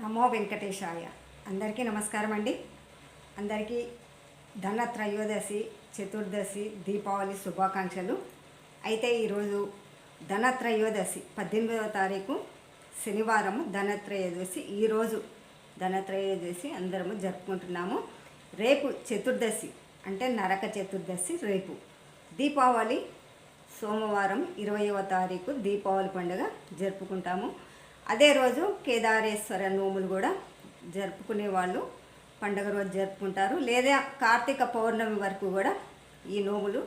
నమో వెంకటేశాయ. అందరికీ నమస్కారం అండి. అందరికీ ధన త్రయోదశి చతుర్దశి దీపావళి శుభాకాంక్షలు. అయితే ఈరోజు ధన త్రయోదశి పద్దెనిమిదవ తారీఖు శనివారము ధనత్రయోదశి ఈరోజు ధనత్రయోదశి అందరము జరుపుకుంటున్నాము. రేపు చతుర్దశి అంటే నరక చతుర్దశి రేపు. దీపావళి సోమవారం ఇరవయవ తారీఖు దీపావళి పండుగ జరుపుకుంటాము. అదే రోజు కేదారేశ్వర నోములు కూడా జరుపుకునే వాళ్ళు. పండుగ రోజు జరుపుకుంటారు. లేదా కార్తీక పౌర్ణమి వరకు కూడా ఈ నోములు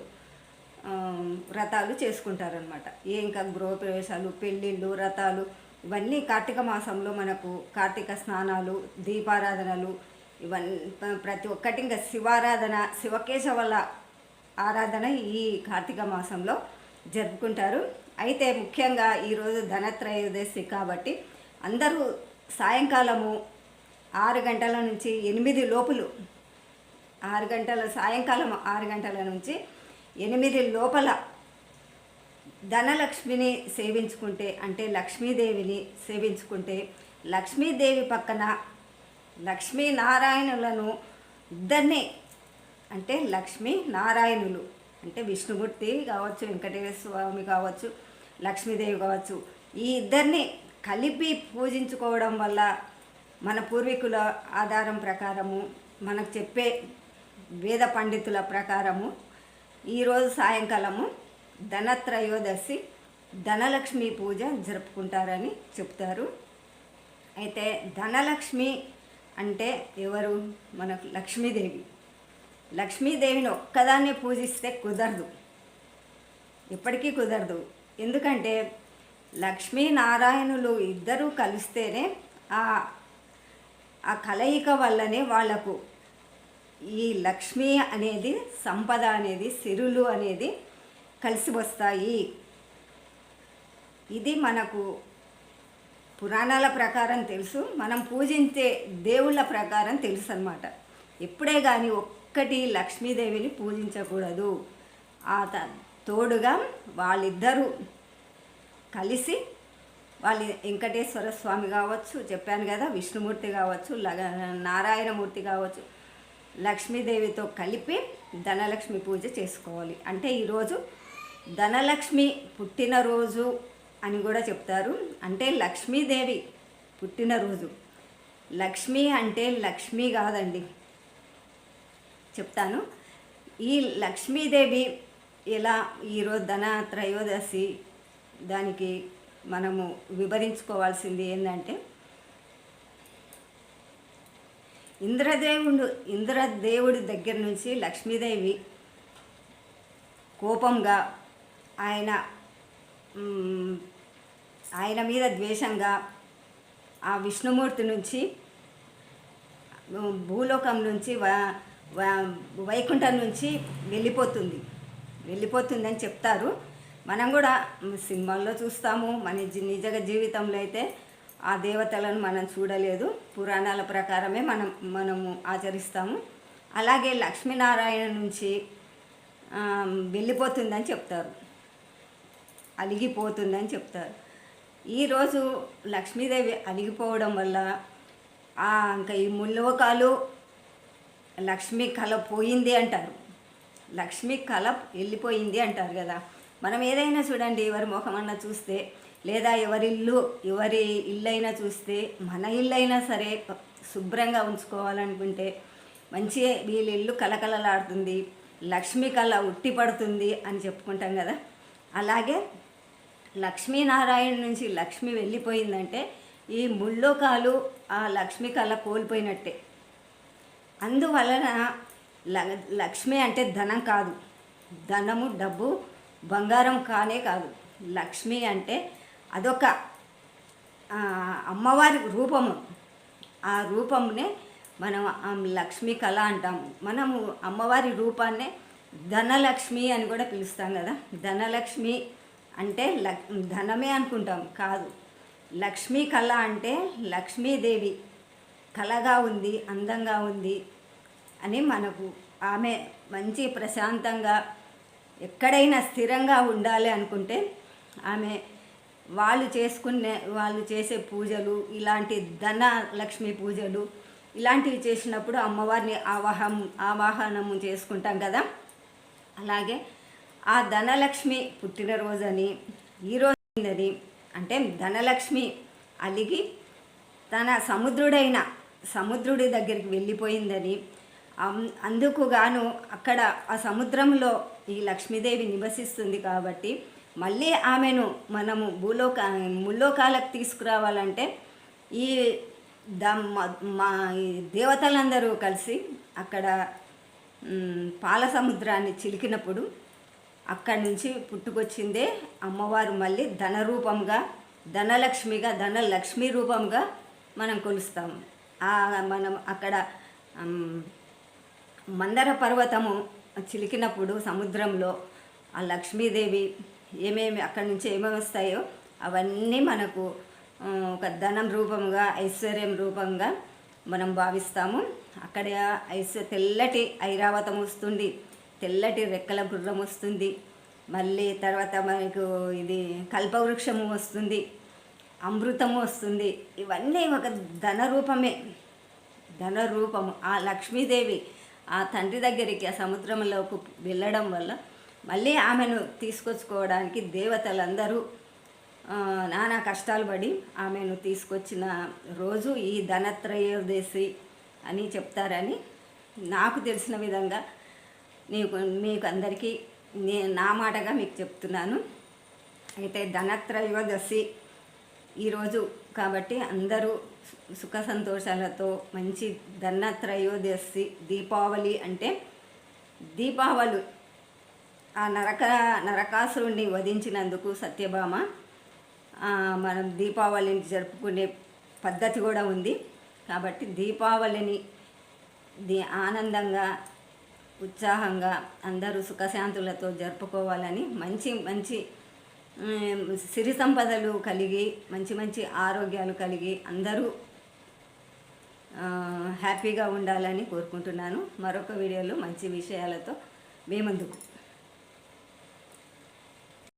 వ్రతాలు చేసుకుంటారు అనమాట ఏ ఇంకా గృహప్రవేశాలు పెళ్ళిళ్ళు వ్రతాలు ఇవన్నీ కార్తీక మాసంలో మనకు కార్తీక స్నానాలు దీపారాధనలు ఇవన్నీ ప్రతి ఒక్కటి ఇంకా శివారాధన శివకేశవుల ఆరాధన ఈ కార్తీక మాసంలో జరుపుకుంటారు. అయితే ముఖ్యంగా ఈరోజు ధనత్రయోదశి కాబట్టి అందరూ సాయంకాలము ఆరు గంటల నుంచి ఎనిమిది లోపులు ఆరు గంటల సాయంకాలం ఆరు గంటల నుంచి ఎనిమిది లోపల ధనలక్ష్మిని సేవించుకుంటే అంటే లక్ష్మీదేవిని సేవించుకుంటే లక్ష్మీదేవి పక్కన లక్ష్మీనారాయణులను ఇద్దరిని అంటే లక్ష్మీ నారాయణులు అంటే విష్ణుమూర్తి కావచ్చు వెంకటేశ్వర స్వామి కావచ్చు లక్ష్మీదేవి కావచ్చు ఈ ఇద్దరిని కలిపి పూజించుకోవడం వల్ల మన పూర్వీకుల ఆధారం ప్రకారము మనకు చెప్పే వేద పండితుల ప్రకారము ఈరోజు సాయంకాలము ధనత్రయోదశి ధనలక్ష్మి పూజ జరుపుకుంటారని చెప్తారు. అయితే ధనలక్ష్మి అంటే ఎవరు? మనకు లక్ష్మీదేవి. లక్ష్మీదేవిని ఒక్కదాన్నే పూజిస్తే కుదరదు. ఎప్పటికీ కుదరదు. ఎందుకంటే లక్ష్మీనారాయణులు ఇద్దరూ కలిస్తేనే ఆ ఆ కలయిక వల్లనే వాళ్ళకు ఈ లక్ష్మి అనేది సంపద అనేది సిరులు అనేది కలిసి వస్తాయి. ఇది మనకు పురాణాల ప్రకారం తెలుసు. మనం పూజించే దేవుళ్ళ ప్రకారం తెలుసు అన్నమాట ఎప్పుడే కానీ ఒక్కటి లక్ష్మీదేవిని పూజించకూడదు. ఆ త- తోడుగా వాళ్ళిద్దరూ కలిసి వాళ్ళ వెంకటేశ్వర స్వామి కావచ్చు చెప్పాను కదా విష్ణుమూర్తి కావచ్చు నారాయణమూర్తి కావచ్చు లక్ష్మీదేవితో కలిపి ధనలక్ష్మి పూజ చేసుకోవాలి. అంటే ఈరోజు ధనలక్ష్మి పుట్టినరోజు అని కూడా చెప్తారు. అంటే లక్ష్మీదేవి పుట్టినరోజు. లక్ష్మి అంటే లక్ష్మి కాదండి. చెప్తాను. ఈ లక్ష్మీదేవి ఎలా ఈరోజు ధన త్రయోదశి దానికి మనము వివరించుకోవాల్సింది ఏంటంటే ఇంద్రదేవుడు ఇంద్రదేవుడి దగ్గర నుంచి లక్ష్మీదేవి కోపంగా ఆయన ఆయన మీద ద్వేషంగా ఆ విష్ణుమూర్తి నుంచి భూలోకం నుంచి వ- వైకుంఠం నుంచి వెళ్ళిపోతుంది. వెళ్ళిపోతుందని చెప్తారు. మనం కూడా సినిమాల్లో చూస్తాము. మన నిజ జీవితంలో అయితే ఆ దేవతలను మనం చూడలేదు. పురాణాల ప్రకారమే మనం మనము ఆచరిస్తాము. అలాగే లక్ష్మీనారాయణ నుంచి వెళ్ళిపోతుందని చెప్తారు. అలిగిపోతుందని చెప్తారు. ఈరోజు లక్ష్మీదేవి అలిగిపోవడం వల్ల ఆ, ఇంకా ఈ ముల్లోకాలు లక్ష్మీ కళ పోయింది అంటారు. లక్ష్మీ కళ వెళ్ళిపోయింది అంటారు కదా. మనం ఏదైనా చూడండి ఎవరి ముఖమన్నా చూస్తే లేదా ఎవరిల్లు ఎవరి ఇల్లైనా చూస్తే మన ఇల్లు అయినా సరే శుభ్రంగా ఉంచుకోవాలనుకుంటే మంచి వీళ్ళ ఇల్లు కలకలలాడుతుంది లక్ష్మీ కళ ఉట్టి పడుతుంది అని చెప్పుకుంటాం కదా. అలాగే లక్ష్మీనారాయణ నుంచి లక్ష్మి వెళ్ళిపోయిందంటే ఈ ముళ్ళోకాలు ఆ లక్ష్మీ కళ కోల్పోయినట్టే. అందువలన ల- లక్ష్మి అంటే ధనం కాదు. ధనము డబ్బు బంగారం కానే కాదు. లక్ష్మి అంటే అదొక అమ్మవారి రూపము. ఆ రూపమునే మనం లక్ష్మి కళ అంటాము. మనము అమ్మవారి రూపాన్నే ధనలక్ష్మి అని కూడా పిలుస్తాం కదా. ధనలక్ష్మి అంటే లక్ ధనమే అనుకుంటాం కాదు. లక్ష్మీ కళ అంటే లక్ష్మీదేవి. కళగా ఉంది అందంగా ఉంది అని మనకు ఆమె మంచి ప్రశాంతంగా ఎక్కడైనా స్థిరంగా ఉండాలి అనుకుంటే ఆమె వాళ్ళు చేసుకునే వాళ్ళు చేసే పూజలు ఇలాంటి ధన లక్ష్మి పూజలు ఇలాంటివి చేసినప్పుడు అమ్మవారిని ఆవాహం ఆవాహనము చేసుకుంటాం కదా. అలాగే ఆ ధనలక్ష్మి పుట్టినరోజని ఈరోజు అంటే ధనలక్ష్మి అలిగి తన సముద్రుడైన సముద్రుడి దగ్గరికి వెళ్ళిపోయిందని. అం- అందుకు గాను అక్కడ ఆ సముద్రంలో ఈ లక్ష్మీదేవి నివసిస్తుంది కాబట్టి మళ్ళీ ఆమెను మనము భూలోక ముల్లోకాలకు తీసుకురావాలంటే ఈ ద మ- మా దేవతలందరూ కలిసి అక్కడ పాల సముద్రాన్ని చిలికినప్పుడు అక్కడి నుంచి పుట్టుకొచ్చిందే అమ్మవారు మళ్ళీ ధన రూపంగా ధనలక్ష్మిగా ధనలక్ష్మి రూపంగా మనం కొలుస్తాము. మనం అక్కడ మందర పర్వతము చిలికినప్పుడు సముద్రంలో ఆ లక్ష్మీదేవి ఏమేమి అక్కడి నుంచి ఏమేమి వస్తాయో అవన్నీ మనకు ఒక ధనం రూపంగా ఐశ్వర్యం రూపంగా మనం భావిస్తాము. అక్కడ ఐశ్వ తెల్లటి ఐరావతం వస్తుంది తెల్లటి రెక్కల గుర్రం వస్తుంది మళ్ళీ తర్వాత మనకు ఇది కల్పవృక్షము వస్తుంది. అమృతము వస్తుంది. ఇవన్నీ ఒక ధన రూపమే. ధన రూపము. ఆ లక్ష్మీదేవి ఆ తండ్రి దగ్గరికి ఆ సముద్రంలోకి వెళ్ళడం వల్ల మళ్ళీ ఆమెను తీసుకొచ్చుకోవడానికి దేవతలందరూ నానా కష్టాలు పడి ఆమెను తీసుకొచ్చిన రోజు ఈ ధనత్రయోదశి అని చెప్తారని నాకు తెలిసిన విధంగా నీకు మీకు అందరికీ నే నా మాటగా మీకు చెప్తున్నాను. అయితే ధనత్రయోదశి ఈరోజు కాబట్టి అందరూ సుఖ సంతోషాలతో మంచి ధన్నత్రయోదశి దీపావళి అంటే దీపావళి. ఆ నరక నరకాసురుణ్ణి వధించినందుకు సత్యభామ మనం దీపావళిని జరుపుకునే పద్ధతి కూడా ఉంది. కాబట్టి దీపావళిని ది ఆనందంగా ఉత్సాహంగా అందరూ సుఖశాంతులతో జరుపుకోవాలని మంచి మంచి సిరి సంపదలు కలిగి మంచి మంచి ఆరోగ్యాలు కలిగి అందరూ హ్యాపీగా ఉండాలని కోరుకుంటున్నాను. మరొక వీడియోలో మంచి విషయాలతో మీ ముందుకు.